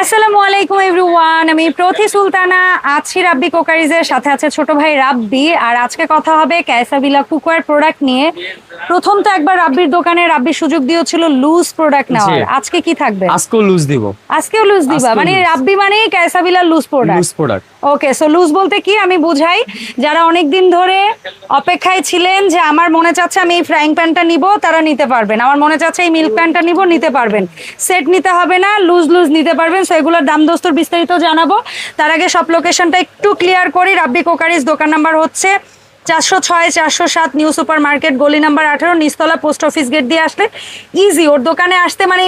আসসালামু আলাইকুম এভরিওয়ান আমি প্রতি সুলতানা আছি রাব্বি কোকারিজের সাথে আছে ছোট ভাই রাব্বি। আর আজকে কথা হবে ক্যাসাবিলা প্রোডাক্ট নিয়ে। প্রথম তো একবার রাব্বির দোকানে সুযোগ দিয়েছিল লুজ প্রোডাক্ট নেওয়ার। আজকে কি থাকবে? আজকেও লুজ দিব। আজকেও লুজ দিবা? মানে রাব্বি মানে ক্যাসাবিলা loose product loose product okay so loose বলতে কি? আমি বুঝাই যারা অনেক দিন ধরে অপেক্ষায় ছিলেন যে আমার মনে চাচ্ছে আমি এই ফ্রাইং প্যানটা নিব তারা নিতে পারবেন। আমার মনে চাচ্ছে এই মিল্ক প্যানটা নিব নিতে পারবেন। সেট নিতে হবে না লুজ লুজ নিতে পারবেন। সো এগুলোর দাম দোস্তর বিস্তারিত জানাব। তার আগে সব লোকেশনটা একটু ক্লিয়ার করি। রাব্বি কোকারিস দোকান নাম্বার হচ্ছে চারশো ছয়, চারশো সাত, নিউ সুপার মার্কেট গলি নাম্বার আঠেরো নিস্তলা পোস্ট অফিস গেট দিয়ে আসলে ইজি ওর দোকানে আসতে মানে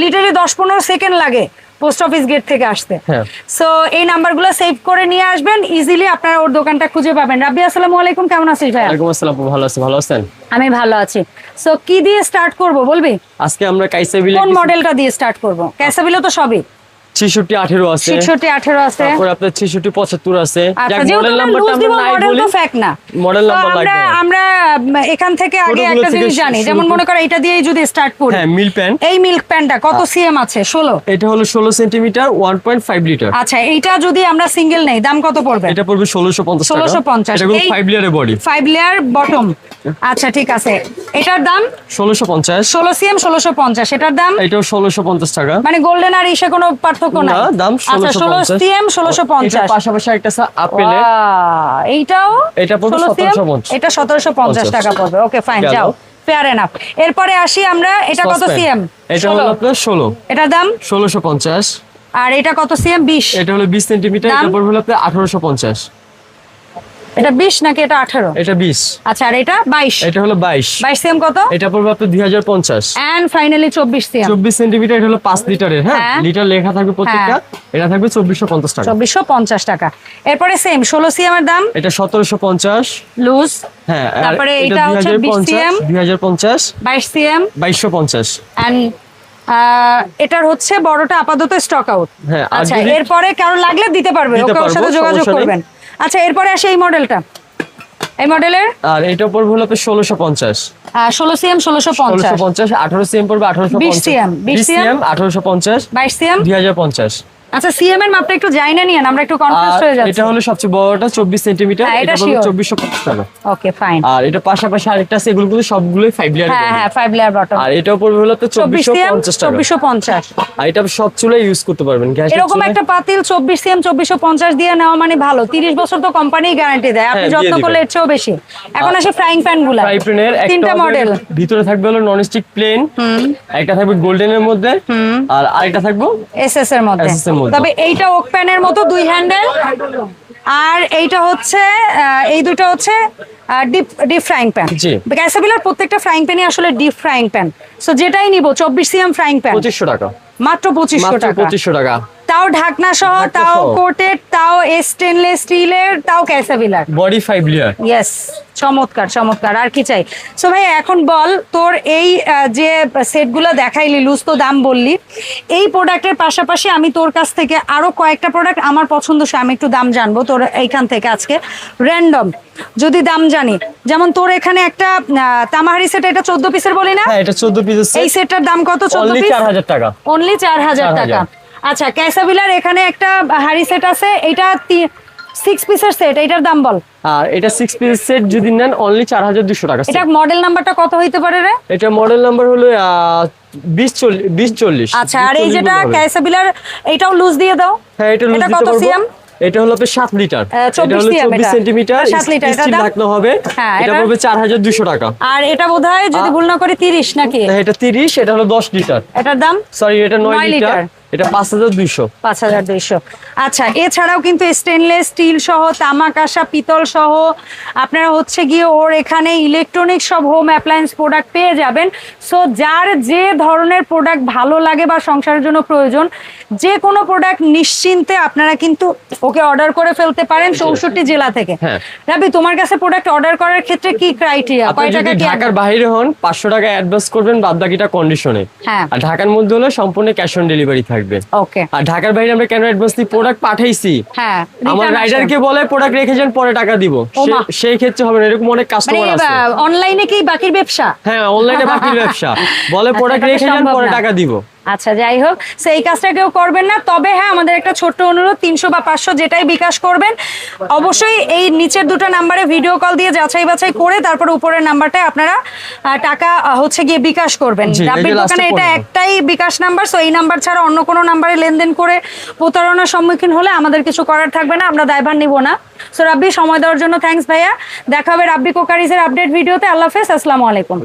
লিটারে দশ পনেরো সেকেন্ড লাগে। পোস্ট অফিস গেট থেকে আসতে। হ্যাঁ। সো এই নাম্বারগুলো সেভ করে নিয়ে আসবেন ইজিলি আপনারা ওর দোকানটা খুঁজে পাবেন। রাবি আসসালামু আলাইকুম কেমন আছিস ভাই ওয়ালাইকুম আসসালাম ভালো আছি ভালো আছেন? আমি ভালো আছি। সো কি দিয়ে স্টার্ট করব বলবি? আজকে আমরা কাইসাবিলে কোন মডেলটা দিয়ে স্টার্ট করব? কাইসাবিলে তো সবই। ছেষট্টি আঠেরো আছে। ছিষট্টি আঠেরো আছে। তারপরে আপনার ছেষট্টি পঁচাত্তর আছে। আচ্ছা মডেল নাম্বারটা আমরা নাই বলি। না। মডেল নাম্বার লাগবে। আমরা এখান থেকে আগে একটা জিনিস জানি। যেমন মনে করো। এটা দিয়েই যদি স্টার্ট করি। হ্যাঁ মিল প্যান এই মিল্ক প্যানটা কত সিএম আছে? ষোলো। এটা হলো ষোলো সেন্টিমিটার ওয়ান লিটার আচ্ছা এইটা যদি আমরা সিঙ্গেল নেই দাম কত পড়বে? এটা পড়বে 1650 এটা বডি লেয়ার বটম আচ্ছা ঠিক আছে। এটার দাম? ষোলোশো পঞ্চাশ। ষোলো সিএম ষোলোশো পঞ্চাশ। এটার দাম? এটাও ষোলোশো পঞ্চাশ টাকা। মানে গোল্ডেন আর ইসে কোনো পার্থক্য দাম আচ্ছা ষোলোশো ষোলো পঞ্চাশ। সিএম ষোলোশো পঞ্চাশ। এটার পাশাপাশি একটা আছে এইটাও? এটা পড়বে 1750 এটা সতেরোশো পঞ্চাশ পঞ্চাশ। টাকা পড়বে। ওকে ফাইন যাও। ফেয়ার এনাফ এরপরে আসি আমরা এটা কত সি সিএম? এটা হলো আপনার ষোলো। এটার দাম? ষোলোশো পঞ্চাশ। আর এটা কত সিএম? বিশ। এটা হলো বিশ সেন্টিমিটার দাম? এটা পড়বে হলো আপনার আঠারোশো পঞ্চাশ। এটা বিশ নাকি এটা আঠারো? এটা বিশ। আচ্ছা আর এটা বাইশ। এটা হলো বাইশ। বাইশ সিএম কত? এটা পড়বে আপনার দুই হাজার পঞ্চাশ। অ্যান্ড ফাইনালি চব্বিশ সিএম। চব্বিশ সেন্টিমিটার এটা হলো পাঁচ লিটারের হ্যাঁ? হ্যাঁ। লিটার লেখা থাকবে প্রত্যেকটা। এটা থাকবে চব্বিশশো পঞ্চাশ টাকা। চব্বিশশো পঞ্চাশ টাকা। এরপরে সেম ষোলো সিএম এর দাম? এটা সতেরোশো পঞ্চাশ। লুজ হ্যাঁ তারপরে এটা হচ্ছে 20 2050 CM 2050 বাইশ সিএম। বাইশশো পঞ্চাশ। অ্যান্ড এটার হচ্ছে বড়টা আপাতত স্টক আউট হ্যাঁ, আচ্ছা এরপরে কারও লাগলে দিতে পারবে। ওকে ওর সাথে যোগাযোগ করবেন। আচ্ছা এরপরে আসে এই মডেলটা। এই মডেলের? আর এটা পড়বে হলো আপনার ষোলোশো পঞ্চাশ। ষোলো সিএম ষোলোশো ষোলোশো পঞ্চাশ পঞ্চাশ আঠারো সিএম পড়বে 1850 20 সিএম CM, 20 বিশ সিএম আঠারোশো পঞ্চাশ। বাইশ সিএম। দুই হাজার পঞ্চাশ। আচ্ছা সিএম এর মাপটা একটু যাই না নিয়ে আমরা একটু কনফিউজ হয়ে যাচ্ছি। এটা হলো সবচেয়ে বড়টা চব্বিশ সেন্টিমিটার হ্যাঁ, এটা। চব্বিশশো পঞ্চাশ টাকা। ওকে ফাইন আর এটা পাশাপাশি আরেকটা আছে এগুলো কিন্তু সবগুলোই ফাইভ লিটার হ্যাঁ হ্যাঁ ফাইভ লেয়ার বটম আর এটাও পড়বে হলো আপনার চব্বিশ চব্বিশশো সিএম পঞ্চাশ টাকা। চব্বিশশো পঞ্চাশ। আর এটা সব চুলাই ইউজ করতে পারবেন গ্যাস এরকম একটা পাতিল চব্বিশ সিএম চব্বিশশো পঞ্চাশ দিয়ে নেওয়া মানে ভালো। তিরিশ বছর তো কোম্পানি গ্যারান্টি দেয় আপনি হ্যাঁ, যত্ন করলে এর চেয়েও বেশি। এখন আসে ফ্রাইং প্যানগুলা ফ্রাই প্যানের তিনটা মডেল ভিতরে থাকবে হলো নন স্টিক প্লেন একটা থাকবে গোল্ডেন এর মধ্যে আর আরেকটা থাকবে এসএস এর মধ্যে। মধ্যে। তবে এইটা ওক প্যানের মতো দুই হ্যান্ডেল আর এইটা হচ্ছে এই দুটো হচ্ছে ডিপ ডিপ ফ্রাইং প্যান। প্রত্যেকটা ফ্রাইং প্যানই আসলে ডিপ ফ্রাইং প্যান সো যেটাই নিব চব্বিশ সিএম ফ্রাইং প্যান পঁচিশশো টাকা। মাত্র পঁচিশশো টাকা। পঁচিশশো টাকা। তাও ঢাকনা সহ তাও। কোটেড তাও স্টেনলেস স্টিলের তাও ক্যাসাবিলার বডি ফাইভ লিয়ার ইয়েস চমৎকার চমৎকার আর কি চাই? সো ভাই এখন বল তোর এই যে সেটগুলো দেখাইলি লুজ তো দাম বললি এই প্রোডাক্টের পাশাপাশি আমি তোর কাছ থেকে আরও কয়েকটা প্রোডাক্ট আমার পছন্দ সে আমি একটু দাম জানব তোর এইখান থেকে আজকে। র্যান্ডম যদি দাম জানি যেমন তোর এখানে একটা আহ, তামাহারি সেট এটা চোদ্দ পিসের বলি না? হ্যাঁ এটা চোদ্দ পিসের এই সেটটার দাম কত? চোদ্দ অনলি পিস চার হাজার টাকা। অনলি চার হাজার 4,000 টাকা। আচ্ছা ক্যাসাবিলার এখানে একটা হাড়ি সেট আছে এটা সিক্স পিসের সেট এটার দাম বল। আর এটা সিক্স পিস সেট যদি নেন অনলি চার হাজার দুশো টাকা এটা মডেল নাম্বারটা কত হইতে পারে রে? এটা মডেল নাম্বার হলো বিশ চল্লিশ চল্লিশ। আচ্ছা আর এই 20 যেটা ক্যাসাবিলার এটাও লুজ দিয়ে দাও। হ্যাঁ এটা লুজ দিতে কত পারব? এটা হলো আপনার সাত লিটার। এটা হলো চব্বিশ সেন্টিমিটার সাত লিটার, এটার স্টিল দাম? হবে। হ্যাঁ, এটা পড়বে চার হাজার দুশো টাকা। আর এটা বোধহয় যদি ভুল না করি তিরিশ নাকি? হ্যাঁ, এটা তিরিশ এটা হলো দশ লিটার। এটার দাম? সরি এটা নয় লিটার। এটা পাঁচ হাজার দুইশো। পাঁচ হাজার দুইশো। আচ্ছা এছাড়াও কিন্তু স্টেনলেস স্টিল সহ তামা কাঁসা পিতল সহ আপনারা হচ্ছে গিয়ে ওর এখানে ইলেকট্রনিক সব হোম অ্যাপ্লায়েন্স প্রোডাক্ট পেয়ে যাবেন। সো যার যে ধরনের প্রোডাক্ট ভালো লাগে বা সংসারের জন্য প্রয়োজন যে কোনো প্রোডাক্ট নিশ্চিন্তে আপনারা কিন্তু ওকে অর্ডার করে ফেলতে পারেন চৌষট্টি জেলা থেকে হ্যাঁ। রাবি তোমার কাছে প্রোডাক্ট অর্ডার করার ক্ষেত্রে কি ক্রাইটেরিয়া কয় টাকা ঢাকার বাইরে হন পাঁচশো টাকা অ্যাডভান্স করবেন বাদ বাকিটা কন্ডিশনে হ্যাঁ। আর ঢাকার মধ্যে হলে সম্পূর্ণ ক্যাশ অন ডেলিভারি থাকবে। ওকে আর ঢাকার বাইরে আমরা কেন অ্যাডভান্স দিই প্রোডাক্ট পাঠাইছি? হ্যাঁ আমার। রাইডারকে বলে প্রোডাক্ট রেখে যান পরে টাকা দিব। সেই ক্ষেত্রে হবে না এরকম অনেক মানে কাস্টমার আছে। অনলাইনে কি বাকির ব্যবসা? হ্যাঁ অনলাইনে বাকির ব্যবসা। বলে আচ্ছা, প্রোডাক্ট রেখে যান পরে টাকা দিব। আচ্ছা যাই হোক সো এই কাজটা কেউ করবেন না। তবে হ্যাঁ আমাদের একটা ছোট্ট অনুরোধ তিনশো বা পাঁচশো যেটাই বিকাশ করবেন অবশ্যই এই নিচের দুটো নাম্বারে ভিডিও কল দিয়ে যাচাই বাছাই করে তারপর উপরের নাম্বারটায় আপনারা টাকা হচ্ছে গিয়ে বিকাশ করবেন। রাব্বির দোকানে এটা একটাই বিকাশ নাম্বার সো এই নাম্বার ছাড়া অন্য কোনো নাম্বারে লেনদেন করে প্রতারণার সম্মুখীন হলে আমাদের কিছু করার থাকবে না আমরা দায়ভার নিব না। সো রাব্বি সময় দেওয়ার জন্য থ্যাঙ্কস ভাইয়া। দেখা হবে রাব্বি কোকারিজের আপডেট ভিডিওতে আল্লাহ হাফেজ আসসালামু আলাইকুম।